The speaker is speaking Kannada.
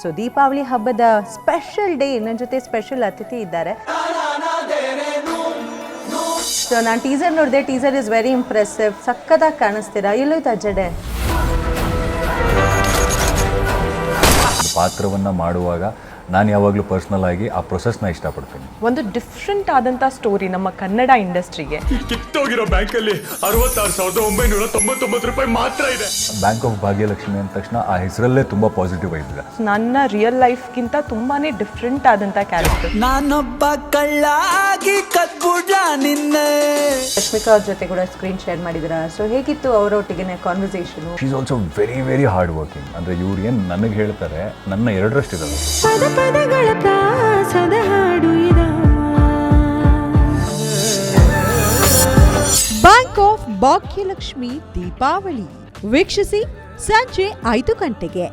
ಸೊ ದೀಪಾವಳಿ ಹಬ್ಬದ ಸ್ಪೆಷಲ್ ಡೇ ನನ್ನ ಜೊತೆ ಸ್ಪೆಷಲ್ ಅತಿಥಿ ಇದ್ದಾರೆ. ಸೊ ನಾನು ಟೀಸರ್ ನೋಡಿದೆ ಟೀಸರ್ ಇಸ್ ವೆರಿ ಇಂಪ್ರೆಸಿವ್ ಸಕ್ಕತ್ತಾಗಿ ಕಾಣಿಸ್ತೀರಾ? ಎಲ್ಲೋಯ್ತಾ ಜಡೆ ಪಾತ್ರವನ್ನು ಮಾಡುವಾಗ ನಾನು ಯಾವಾಗಲೂ ಪರ್ಸ್ನಲ್ ಆಗಿ ಆ ಪ್ರೊಸೆಸ್ನ ಇಷ್ಟಪಡ್ತೀನಿ. ಒಂದು ಡಿಫ್ರೆಂಟ್ ಆದಂಥ ಸ್ಟೋರಿ ನಮ್ಮ ಕನ್ನಡ ಇಂಡಸ್ಟ್ರಿಗೆ ಕಿತ್ತೋಗಿರೋ ಬ್ಯಾಂಕಲ್ಲಿ ಅರವತ್ತಾರು ಸಾವಿರದ ಒಂಬೈನೂರ ತೊಂಬತ್ತೊಂಬತ್ತು ರೂಪಾಯಿ ಮಾತ್ರ ಇದೆ. ಬ್ಯಾಂಕ್ ಆಫ್ ಭಾಗ್ಯಲಕ್ಷ್ಮಿ ಅಂದ ತಕ್ಷಣ ಆ ಹೆಸರಲ್ಲೇ ತುಂಬ ಪಾಸಿಟಿವ್ ಆಯ್ತಿದೆ ನನ್ನ ರಿಯಲ್ ಲೈಫ್ಗಿಂತ ತುಂಬಾನೇ ಡಿಫ್ರೆಂಟ್ ಆದಂಥ ಕ್ಯಾರೆಕ್ಟರ್ ನಾನೊಬ್ಬ ಕಳ್ಳಾಗಿ ಕದ್ಬುಡ ನಿನ್ನೆ. ರಶ್ಮಿಕಾ ಅವ್ರ ಜೊತೆ ಕೂಡ ಸ್ಕ್ರೀನ್ ಶೇರ್ ಮಾಡಿದ್ರ ಸೊ ಹೇಗಿತ್ತು ಅವರೊಟ್ಟಿಗೆ conversation she's also very very hard working ಅಂದರೆ ಇವ್ರು ಏನು ನನಗೆ ಹೇಳ್ತಾರೆ ನನ್ನ ಎರಡರಷ್ಟಿದ್ದಾರೆ ಪದಗಳ ಬ್ಯಾಂಕ್ ಆಫ್ ಭಾಗ್ಯಲಕ್ಷ್ಮಿ ದೀಪಾವಳಿ ವೀಕ್ಷಿಸಿ ಸಂಜೆ ಐದು ಗಂಟೆಗೆ.